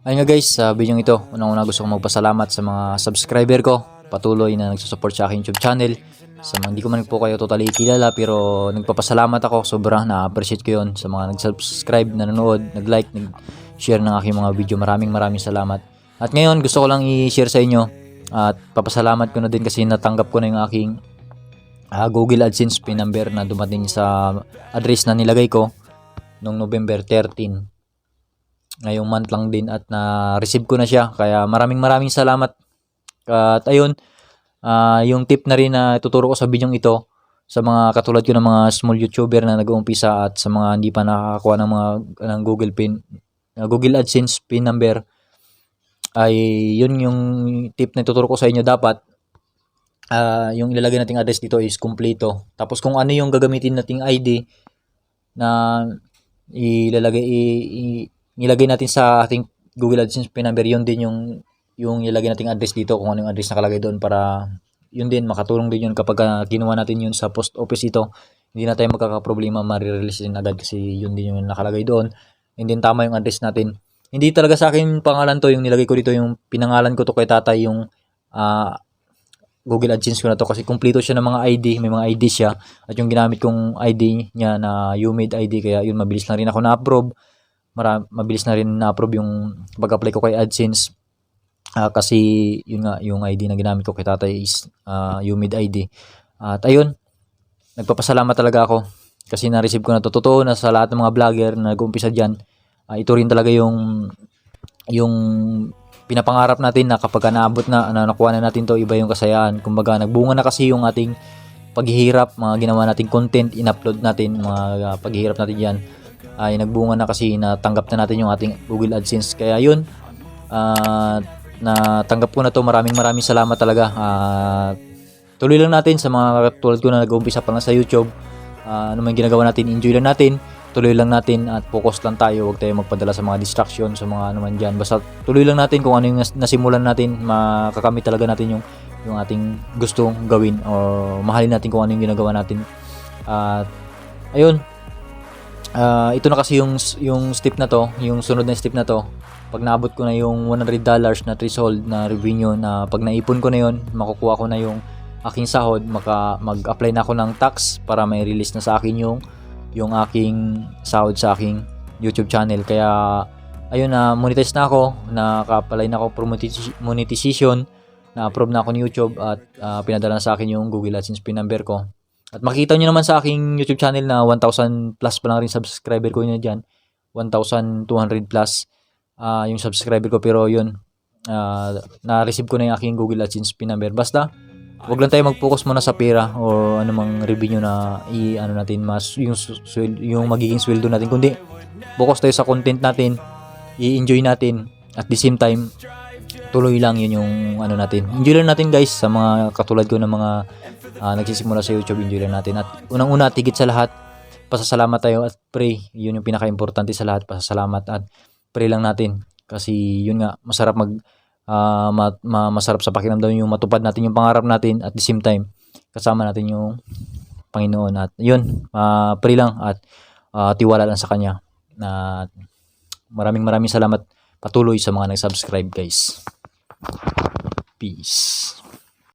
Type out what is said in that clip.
Ayun nga guys, sa video ito, unang-una gusto kong magpasalamat sa mga subscriber ko, patuloy na nagsusupport sa aking YouTube channel. Sa mga hindi ko man po kayo totally kilala pero nagpapasalamat ako, sobrang na-appreciate ko yun sa mga nag-subscribe, nanonood, nag-like, nag-share ng aking mga video. Maraming maraming salamat. At ngayon, gusto ko lang i-share sa inyo at papasalamat ko na din kasi natanggap ko na yung aking ah, Google AdSense PIN number na dumating sa address na nilagay ko noong November 13 ngayong month lang din at na-receive ko na siya. Kaya maraming maraming salamat. At ayun, ah, yung tip na rin na tuturo ko sa video ito sa mga katulad ko ng mga small YouTuber na nag-uumpisa at sa mga hindi pa nakakakuha ng mga ng Google pin uh, Google AdSense pin number ay yun yung tip na tuturo ko sa inyo dapat ah, yung ilalagay nating address dito is kumpleto. Tapos kung ano yung gagamitin nating ID na ilalagay i- i- nilagay natin sa ating Google AdSense pin number, yun din yung yung ilagay nating address dito kung ano yung address nakalagay doon para yun din makatulong din yun kapag ah, ginawa natin yun sa post office ito hindi na tayo magkakaproblema marirelease din agad kasi yun din yung nakalagay doon. Hindi din tama yung address natin. Hindi talaga sa akin pangalan to yung nilagay ko dito yung pinangalan ko to kay tatay yung ah, Google AdSense ko na to kasi kumpleto siya ng mga ID, may mga ID siya. At yung ginamit kong ID niya na UMade ID kaya yun mabilis lang rin ako na-approve mara, mabilis na rin na-approve yung pag-apply ko kay AdSense. Ah, kasi yun nga yung ID na ginamit ko kay tatay is uh, UMID ID at ayun nagpapasalamat talaga ako kasi na-receive ko na to. Totoo na sa lahat ng mga vlogger na nag-umpisa dyan ah, ito rin talaga yung yung pinapangarap natin na kapag naabot na, na nakuha na natin to iba yung kasayaan. Kumbaga nagbunga na kasi yung ating paghihirap mga ginawa nating content in-upload natin mga ah, paghihirap natin dyan ay nagbunga na kasi natanggap na natin yung ating Google AdSense. Kaya yun at na tanggap ko na to. Maraming maraming salamat talaga. At tuloy lang natin sa mga tulad ko na nag-uumpisa pa lang sa YouTube. Ah, ano man ginagawa natin enjoy lang natin. Tuloy lang natin at focus lang tayo. Huwag tayo magpadala sa mga distraction sa mga ano man dyan. Basta tuloy lang natin kung ano yung nas- nasimulan natin. Makakamit talaga natin yung yung ating gustong gawin o mahalin natin kung ano yung ginagawa natin. At ayun Ah, ito na kasi yung yung step na to, yung sunod na step na to. Pag naabot ko na yung $100 na threshold na revenue na pag naipon ko na yon, makukuha ko na yung aking sahod, maka mag-apply na ako ng tax para may release na sa akin yung yung aking sahod sa aking YouTube channel. Kaya ayun na monetize na ako, nakapalay na ako for monetiz- monetization, na-approve na ako ni YouTube at ah, pinadala na sa akin yung Google AdSense pin number ko. At makita nyo naman sa aking YouTube channel na 1,000 plus pa lang rin subscriber ko yun dyan. 1,200 plus ah, yung subscriber ko. Pero yun, ah, na-receive ko na yung aking Google AdSense pin number. Basta, wag lang tayo mag-focus muna sa pera o anumang revenue na i ano natin mas yung yung magiging sweldo natin kundi focus tayo sa content natin i-enjoy natin at the same time tuloy lang yun yung ano natin. Enjoy lang natin guys sa mga katulad ko ng mga ah, nagsisimula sa YouTube enjoy lang natin. At unang-una at higit sa lahat pasasalamat tayo at pray. Yun yung pinaka-importante sa lahat pasasalamat at pray lang natin. Kasi yun nga masarap mag ah, ma- ma- masarap sa pakiramdam yung matupad natin yung pangarap natin at the same time kasama natin yung Panginoon. At yun ah, pray lang at ah, tiwala lang sa kanya. Na maraming maraming salamat patuloy sa mga nag-subscribe guys peace